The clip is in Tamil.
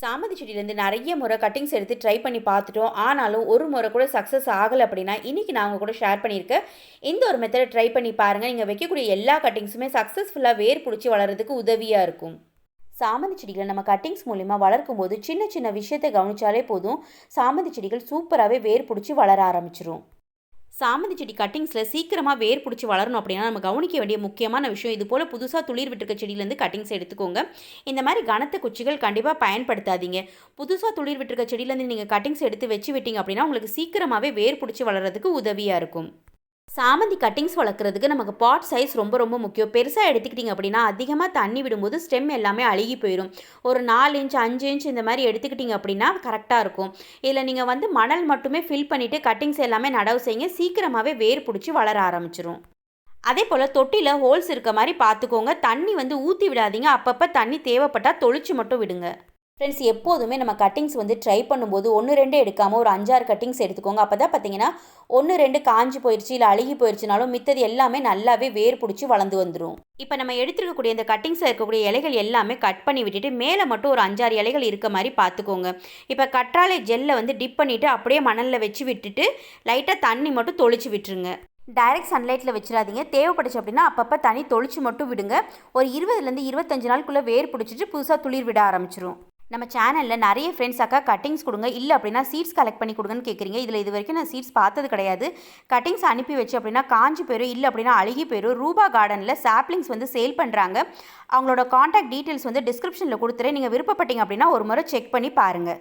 சாமந்தி செடியிலேருந்து நிறைய முறை கட்டிங்ஸ் எடுத்து ட்ரை பண்ணி பார்த்துட்டோம். ஆனாலும் ஒரு முறை கூட சக்ஸஸ் ஆகலை அப்படின்னா இன்றைக்கி நான் கூட ஷேர் பண்ணியிருக்கேன். இந்த ஒரு மெத்தடை ட்ரை பண்ணி பாருங்கள் நீங்கள் வைக்கக்கூடிய எல்லா கட்டிங்ஸுமே சக்ஸஸ்ஃபுல்லாக வேர் பிடிச்சி வளர்கிறதுக்கு உதவியாக இருக்கும். சாமந்தி செடிகளை நம்ம கட்டிங்ஸ் மூலிமா வளர்க்கும் போது சின்ன சின்ன விஷயத்தை கவனிச்சாலே போதும். சாமந்தி செடிகள் சூப்பராகவே வேர் பிடிச்சி வளர ஆரம்பிச்சிரும். சாமந்தி செடி கட்டிங்ஸில் சீக்கிரமாக வேர் பிடிச்சி வளரணும் அப்படின்னா நம்ம கவனிக்க வேண்டிய முக்கியமான விஷயம் இது போல் புதுசாக துளிர் விட்டுருக்க செடியிலேருந்து கட்டிங்ஸ் எடுத்துக்கோங்க. இந்த மாதிரி கனத்த குச்சிகள் கண்டிப்பாக பயன்படுத்தாதீங்க. புதுசாக துளிர் விட்டுருக்க செடியிலேருந்து நீங்கள் கட்டிங்ஸ் எடுத்து வச்சு விட்டீங்க அப்படின்னா உங்களுக்கு சீக்கிரமாகவே வேர் பிடிச்சி வளர்கிறதுக்கு உதவியாக இருக்கும். சாமந்தி கட்டிங்ஸ் வளர்க்குறதுக்கு நமக்கு பாட் சைஸ் ரொம்ப ரொம்ப முக்கியம். பெருசாக எடுத்துக்கிட்டிங்க அப்படின்னா அதிகமாக தண்ணி விடும்போது ஸ்டெம் எல்லாமே அழுகி போயிடும் ஒரு நாலு இன்ச் அஞ்சு இன்ச் இந்த மாதிரி எடுத்துக்கிட்டிங்க அப்படின்னா கரெக்டாக இருக்கும். இதில் நீங்கள் வந்து மணல் மட்டுமே ஃபில் பண்ணிவிட்டு கட்டிங்ஸ் எல்லாமே நடவு செய்யுங்க. சீக்கிரமாகவே வேர் பிடிச்சி வளர ஆரம்பிச்சிரும். அதே போல் தொட்டியில் ஹோல்ஸ் இருக்க மாதிரி பார்த்துக்கோங்க தண்ணி வந்து ஊற்றி விடாதீங்க. அப்பப்போ தண்ணி தேவைப்பட்டால் தொளிச்சு மட்டும் விடுங்க. ஃப்ரெண்ட்ஸ் எப்போதுமே நம்ம கட்டிங்ஸ் வந்து ட்ரை பண்ணும்போது ஒன்று ரெண்டு எடுக்காமல் ஒரு அஞ்சாறு கட்டிங்ஸ் எடுத்துக்கோங்க. அப்போ தான் பார்த்தீங்கன்னா ஒன்று ரெண்டு காஞ்சி போயிடுச்சு இல்லை அழுகி போயிடுச்சுனாலும் மித்தது எல்லாமே நல்லாவே வேர் பிடிச்சி வளர்ந்து வந்துடும் இப்போ நம்ம எடுத்துருக்கக்கூடிய இந்த கட்டிங்ஸில் இருக்கக்கூடிய இலைகள் எல்லாமே கட் பண்ணி விட்டுட்டு மேலே மட்டும் ஒரு அஞ்சாறு இலைகள் இருக்க மாதிரி பார்த்துக்கோங்க இப்போ கற்றாழை ஜெல்லை வந்து டிப் பண்ணிவிட்டு அப்படியே மணலில் வச்சு விட்டுட்டு லைட்டாக தண்ணி மட்டும் தொளிச்சு விட்டுருங்க. டைரக்ட் சன்லைட்டில் வச்சிடாதீங்க. தேவைப்பட்டுச்சு அப்படின்னா அப்பப்போ தனி தொளிச்சு மட்டும் விடுங்க. ஒரு இருபதுலேருந்து இருபத்தஞ்சு நாளுக்குள்ளே வேர் பிடிச்சிட்டு புதுசாக துளிர் விட ஆரம்பிச்சிரும். நம்ம சேனலில் நிறைய ஃப்ரெண்ட்ஸ் அக்கா கட்டிங்ஸ் கொடுங்க. இல்லை அப்படின்னா சீட்ஸ் கலெக்ட் பண்ணி கொடுங்கன்னு கேட்குறீங்க இதில் இது வரைக்கும் நான் சீட்ஸ் பார்த்தது கிடையாது. கட்டிங்ஸ் அனுப்பி வச்சு அப்படின்னா காஞ்சி போயிடும் இல்லை அப்படின்னா அழுகி போயிடும் ரூபா கார்டனில் சாப்ளிங்ஸ் வந்து சேல் பண்ணுறாங்க அவங்களோட காண்டாக்ட் டீட்டெயில்ஸ் வந்து டிஸ்கிரிப்ஷனில் கொடுத்துறேன். நீங்கள் விருப்பப்பட்டீங்க அப்படின்னா ஒரு முறை செக் பண்ணி பாருங்கள்